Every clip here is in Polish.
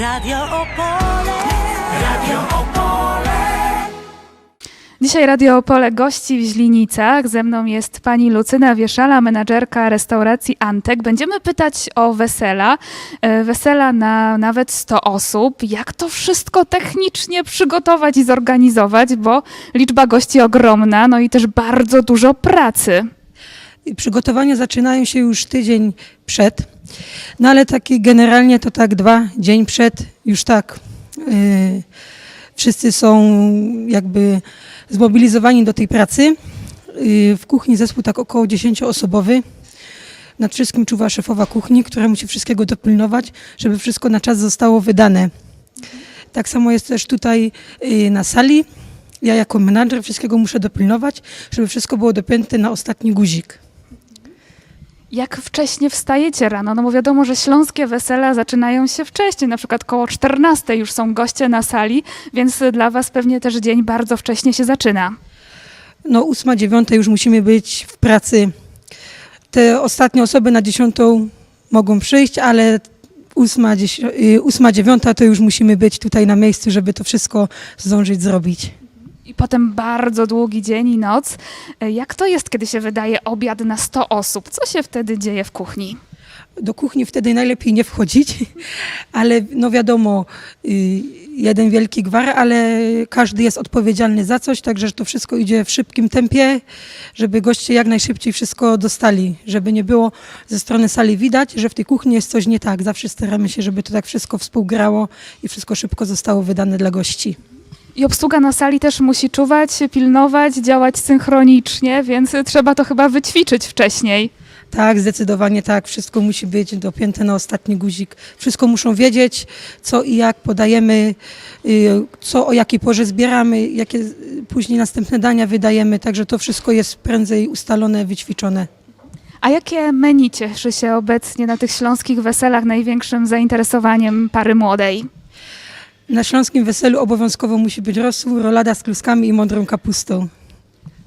Radio Opole. Radio Opole. Dzisiaj Radio Opole gości w Źlinicach. Ze mną jest pani Lucyna Wieszala, menadżerka restauracji Antek. Będziemy pytać o wesela. E, Wesela na nawet 100 osób. Jak to wszystko technicznie przygotować i zorganizować, bo liczba gości ogromna, no i też bardzo dużo pracy. Przygotowania zaczynają się już tydzień przed, no ale taki generalnie to tak dwa dzień przed, już tak yy, wszyscy są jakby zmobilizowani do tej pracy. Yy, w kuchni zespół tak około 10-osobowy. Nad wszystkim czuwa szefowa kuchni, która musi wszystkiego dopilnować, żeby wszystko na czas zostało wydane. Tak samo jest też tutaj yy, na sali. Ja jako menadżer wszystkiego muszę dopilnować, żeby wszystko było dopięte na ostatni guzik. Jak wcześnie wstajecie rano? No bo wiadomo, że śląskie wesela zaczynają się wcześniej, na przykład koło 14 już są goście na sali, więc dla was pewnie też dzień bardzo wcześnie się zaczyna. No ósma, dziewiąta już musimy być w pracy. Te ostatnie osoby na dziesiątą mogą przyjść, ale ósma, dziesi- y, ósma, dziewiąta to już musimy być tutaj na miejscu, żeby to wszystko zdążyć zrobić. I potem bardzo długi dzień i noc. E, Jak to jest, kiedy się wydaje obiad na 100 osób? Co się wtedy dzieje w kuchni? Do kuchni wtedy najlepiej nie wchodzić, ale no wiadomo, y, jeden wielki gwar, ale każdy jest odpowiedzialny za coś, także to wszystko idzie w szybkim tempie, żeby goście jak najszybciej wszystko dostali, żeby nie było ze strony sali widać, że w tej kuchni jest coś nie tak. Zawsze staramy się, żeby to tak wszystko współgrało i wszystko szybko zostało wydane dla gości. I obsługa na sali też musi czuwać, pilnować, działać synchronicznie, więc trzeba to chyba wyćwiczyć wcześniej. Tak, zdecydowanie tak. Wszystko musi być dopięte na ostatni guzik. Wszystko muszą wiedzieć, co i jak podajemy, y, co o jakiej porze zbieramy, jakie później następne dania wydajemy. Także to wszystko jest prędzej ustalone, wyćwiczone. A jakie menu cieszy się obecnie na tych śląskich weselach największym zainteresowaniem pary młodej? Na śląskim weselu obowiązkowo musi być rosół, rolada z kluskami i mądrą kapustą.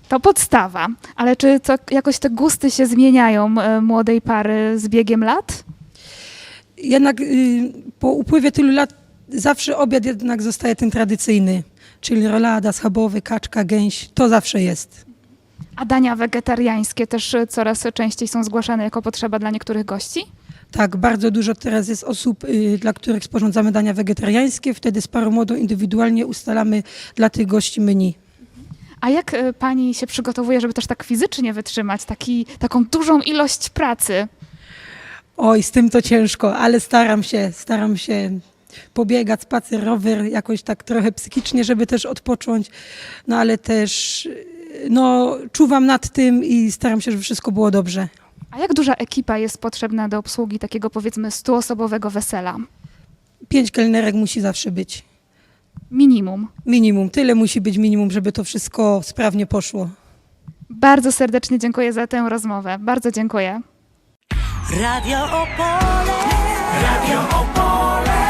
To podstawa, ale czy co, jakoś te gusty się zmieniają e, młodej pary z biegiem lat? Jednak y, po upływie tylu lat zawsze obiad jednak zostaje ten tradycyjny, czyli rolada schabowy, kaczka, gęś. To zawsze jest. A dania wegetariańskie też e, coraz częściej są zgłaszane jako potrzeba dla niektórych gości? Tak, bardzo dużo teraz jest osób, y, dla których sporządzamy dania wegetariańskie. Wtedy z parą młodą indywidualnie ustalamy dla tych gości menu. A jak e, pani się przygotowuje, żeby też tak fizycznie wytrzymać taki, taką dużą ilość pracy? Oj, z tym to ciężko, ale staram się, staram się pobiegać, spacer, rower, jakoś tak trochę psychicznie, żeby też odpocząć, no ale też y, no, czuwam nad tym i staram się, żeby wszystko było dobrze. A jak duża ekipa jest potrzebna do obsługi takiego powiedzmy stuosobowego wesela? Pięć kelnerek musi zawsze być. Minimum. Minimum, tyle musi być minimum, żeby to wszystko sprawnie poszło. Bardzo serdecznie dziękuję za tę rozmowę. Bardzo dziękuję. Radio Opole. Radio Opole.